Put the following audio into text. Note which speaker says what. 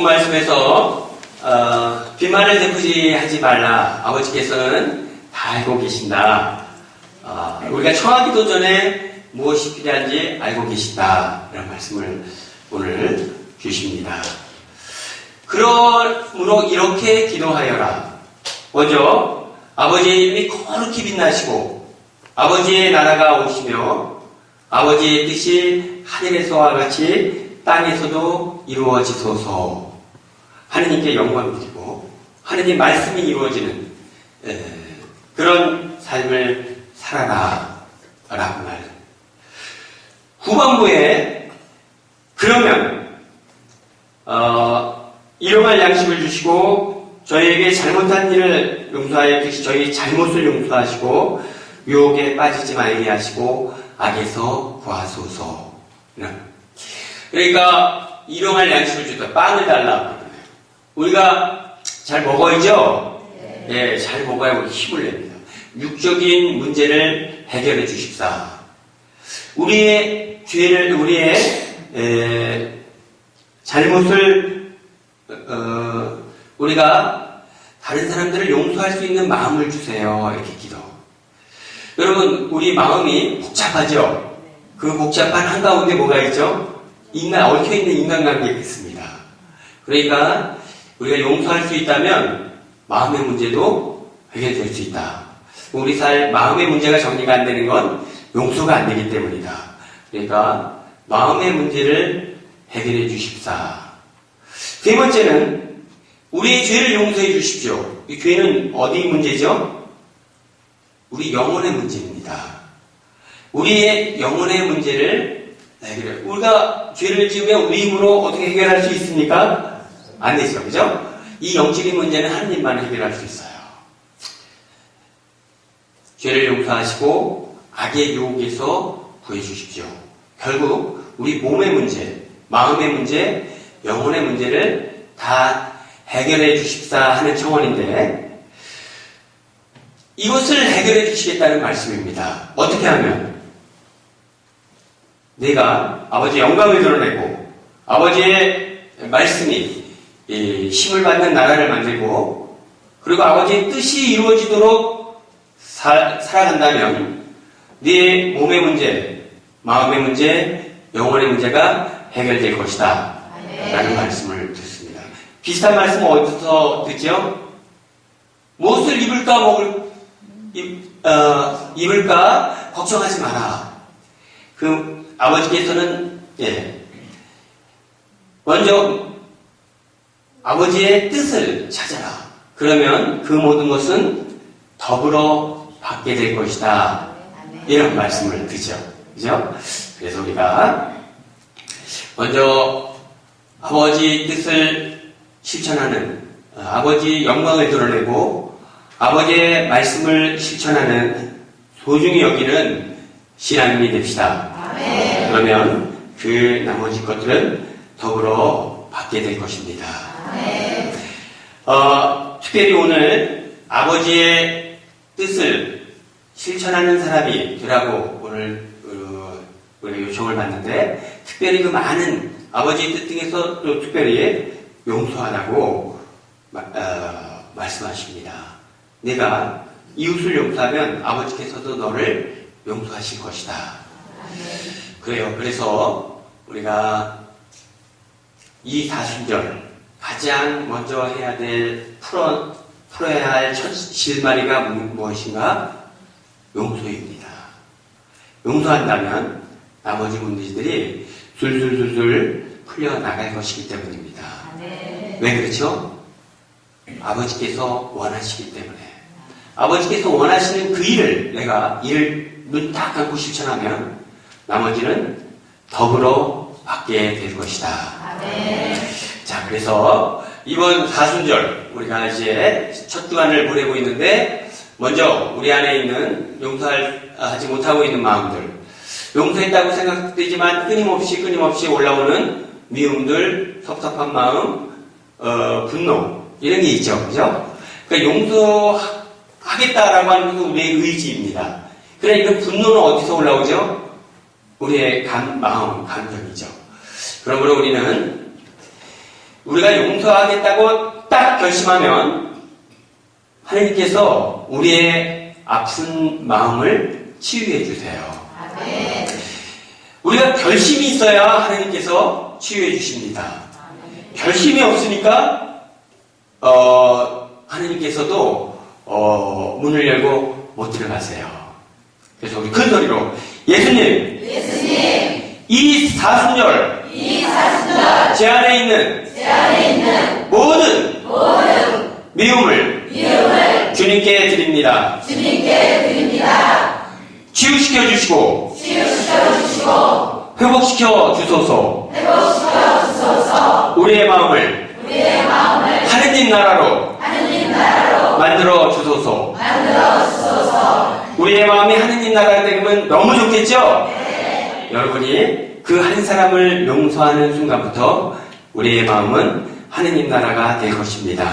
Speaker 1: 본 말씀에서 어, 빈말을 되풀이 하지 말라. 아버지께서는 다 알고 계신다. 어, 우리가 청하기도 전에 무엇이 필요한지 알고 계신다. 이런 말씀을 오늘 주십니다. 그러므로 이렇게 기도하여라. 먼저 아버지의 이름이 거룩히 빛나시고 아버지의 나라가 오시며 아버지의 뜻이 하늘에서와 같이 땅에서도 이루어지소서 하느님께 영광 드리고 하느님 말씀이 이루어지는 에, 그런 삶을 살아라 라고 말 후반부에 그러면 어, 일용할 양식을 주시고 저희에게 잘못한 일을 용서하여 주시 저희 잘못을 용서하시고 유혹에 빠지지 말게 하시고 악에서 구하소서. 그러니까 일용할 양식을 주다 빵을 달라. 우리가 잘 먹어야죠. 네, 잘 먹어야 우리 힘을 냅니다. 육적인 문제를 해결해 주십사. 우리의 죄를 우리의 에, 잘못을 어, 우리가 다른 사람들을 용서할 수 있는 마음을 주세요. 이렇게 기도. 여러분, 우리 마음이 복잡하죠? 그 복잡한 한가운데 뭐가 있죠? 인간, 얽혀있는 인간관계가 있습니다. 그러니까 우리가 용서할 수 있다면 마음의 문제도 해결될 수 있다. 우리 살, 마음의 문제가 정리가 안 되는 건 용서가 안 되기 때문이다. 그러니까 마음의 문제를 해결해 주십사. 세 번째는 우리의 죄를 용서해 주십시오. 이 죄는 어디 문제죠? 우리 영혼의 문제입니다. 우리의 영혼의 문제를 해결해. 우리가 죄를 지으면 우리 힘으로 어떻게 해결할 수 있습니까? 안 되죠. 그죠? 이 영적인 문제는 하나님만 해결할 수 있어요. 죄를 용서하시고 악의 유혹에서 구해주십시오. 결국 우리 몸의 문제, 마음의 문제, 영혼의 문제를 다 해결해 주십사 하는 청원인데 이것을 해결해 주시겠다는 말씀입니다. 어떻게 하면? 내가 아버지 영광을 드러내고 아버지의 말씀이 힘을 받는 나라를 만들고 그리고 아버지의 뜻이 이루어지도록 살, 살아간다면 네 몸의 문제, 마음의 문제, 영혼의 문제가 해결될 것이다. 라는 말씀을 듣습니다. 비슷한 말씀은 어디서 듣죠? 무엇을 입을까 먹을 입, 어, 입을까 걱정하지 마라. 그 아버지께서는 예, 먼저 아버지의 뜻을 찾아라. 그러면 그 모든 것은 더불어 받게 될 것이다. 이런 말씀을 듣죠. 그죠? 그래서 우리가 먼저 아버지 뜻을 실천하는 어, 아버지 영광을 드러내고 아버지의 말씀을 실천하는 소중히 여기는 신앙인이 됩시다. 그러면 그 나머지 것들은 더불어 받게 될 것입니다. 어, 특별히 오늘 아버지의 뜻을 실천하는 사람이 되라고 오늘 어, 요청을 받는데 특별히 그 많은 아버지의 뜻 중에서 또 특별히 용서하라고 어, 말씀하십니다. 내가 이웃을 용서하면 아버지께서도 너를 용서하실 것이다. 그래요. 그래서 우리가 이 사순절 가장 먼저 해야 될 풀어 풀어야 할 첫 실마리가 무엇인가? 용서입니다. 용서한다면 나머지 문제들이 술술술술 풀려 나갈 것이기 때문입니다. 왜 그렇죠? 아버지께서 원하시기 때문에 아버지께서 원하시는 그 일을 내가 일을 눈딱 감고 실천하면 나머지는 더불어 받게 될 것이다. 자, 그래서 이번 사순절 우리가 이제 첫 주간을 보내고 있는데 먼저 우리 안에 있는 용서하지 못하고 있는 마음들 용서했다고 생각되지만 끊임없이 끊임없이 올라오는 미움들, 섭섭한 마음, 어, 분노 이런 게 있죠, 그죠? 그러니까 용서하겠다라고 하는 것은 우리의 의지입니다. 그러니까 분노는 어디서 올라오죠? 우리의 감, 마음, 감정이죠. 그러므로 우리는 우리가 용서하겠다고 딱 결심하면 하나님께서 우리의 아픈 마음을 치유해 주세요. 우리가 결심이 있어야 하나님께서 치유해 주십니다. 결심이 없으니까 어, 하나님께서도 어, 문을 열고 못 들어가세요. 그래서 우리 큰 소리로 예수님, 이 사순절, 제 안에 있는, 모든, 미움을, 주님께 드립니다. 치유시켜 주시고, 회복시켜 주소서. 우리의 마음을, 하느님 나라로, 만들어 주소서. 우리의 마음이 하느님 나라가 되면 너무 좋겠죠? 여러분이 그 한 사람을 용서하는 순간부터 우리의 마음은 하느님 나라가 될 것입니다.